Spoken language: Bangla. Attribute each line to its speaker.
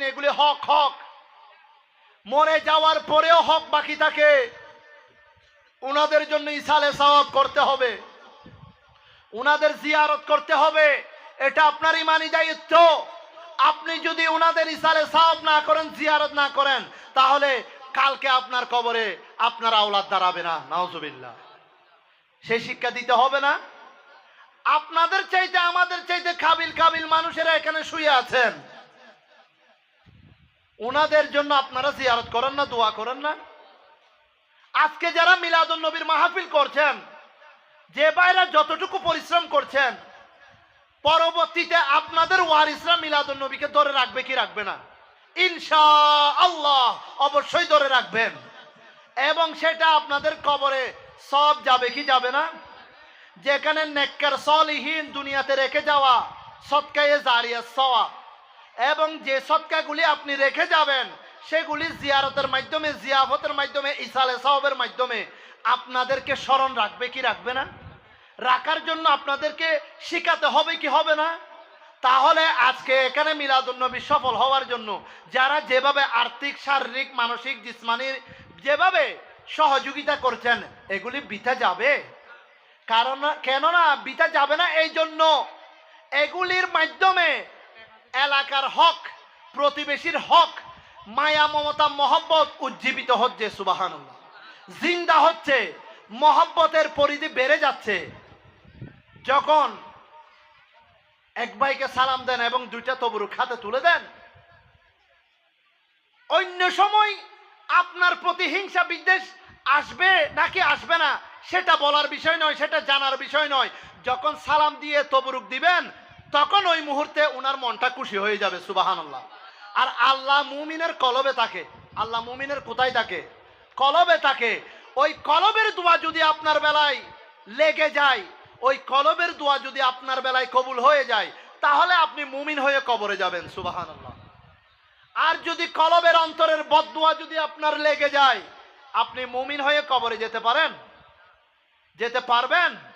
Speaker 1: এগুলি হক হক। মরে যাওয়ার পরেও হক বাকি থাকে। উনাদের জন্য ইসালে সওয়াব করতে হবে। উনাদের জিয়ারত করতে হবে। এটা আপনার ইমানি দায়িত্ব। আপনি যদি উনাদের ইসালে সওয়াব না করেন, জিয়ারত না করেন, তাহলে কালকে আপনার কবরে আপনার আওলাদ দাঁড়াবে না। নাউজুবিল্লাহ। সেই শিক্ষা দিতে হবে না। আপনাদের চাইতে, আমাদের চাইতে কাবিল কাবিল মানুষেরা এখানে শুয়ে আছেন। ওনাদের জন্য আপনারা জিয়ারত করেন না, দোয়া করেন না। আজকে যারা মিলাদুল নবীর মাহফিল করছেন, যে বাইরা যতটুকু পরিশ্রম করছেন, পরবর্তীতে আপনাদের ওয়ারিসরা মিলাদুল নবীকে ধরে রাখবে কি রাখবে না? ইনশা আল্লাহ অবশ্যই ধরে রাখবেন। এবং সেটা আপনাদের কবরে সব যাবে কি যাবে না? যেখানে নেককার, সলিহীন দুনিয়াতে রেখে যাওয়া, সৎকায়ে জারিয়া সওয়া এবং যে সৎকাগুলি আপনি রেখে যাবেন, সেগুলি জিয়ারতের মাধ্যমে, জিয়াফতের মাধ্যমে, ইসালে সাহবের মাধ্যমে আপনাদেরকে স্মরণ রাখবে কি রাখবে না? রাখার জন্য আপনাদেরকে শিখাতে হবে কি হবে না? তাহলে আজকে এখানে মিলাদুন্নবী সফল হওয়ার জন্য যারা যেভাবে আর্থিক, শারীরিক, মানসিক, জিসমানি যেভাবে সহযোগিতা করছেন, এগুলি বিতা যাবে। কারণ কেননা বিতা যাবে না এই জন্য এগুলির মাধ্যমে এলাকার হক, প্রতিবেশীর হক, মায়া, মমতা, মহব্বত উজ্জীবিত হচ্ছে সুবাহান জিন্দা হচ্ছে, মহব্বতের পরিধি বেড়ে যাচ্ছে। যখন এক ভাইকে সালাম দেন এবং দুইটা তবুরু খাতে তুলে দেন, অন্য সময় আপনার প্রতি হিংসা, বিদ্বেষ আসবে নাকি আসবে না, সেটা বলার বিষয় নয়, সেটা জানার বিষয় নয়। যখন সালাম দিয়ে তবরুক দিবেন তখন ওই মুহূর্তে ওনার মনটা খুশি হয়ে যাবে সুবাহান আল্লাহ আর আল্লাহ মুমিনের কলবে থাকে। আল্লাহ মুমিনের কোথায় থাকে? কলবে থাকে। ওই কলবের দোয়া যদি আপনার বেলায় লেগে যায়, ওই কলবের দোয়া যদি আপনার বেলায় কবুল হয়ে যায়, তাহলে আপনি মুমিন হয়ে কবরে যাবেন সুবাহান আল্লাহ আর যদি কলবের অন্তরের বদুয়া যদি আপনার লেগে যায়, আপনি মুমিন হয়ে কবরে যেতে পারেন? যেতে পারবেন?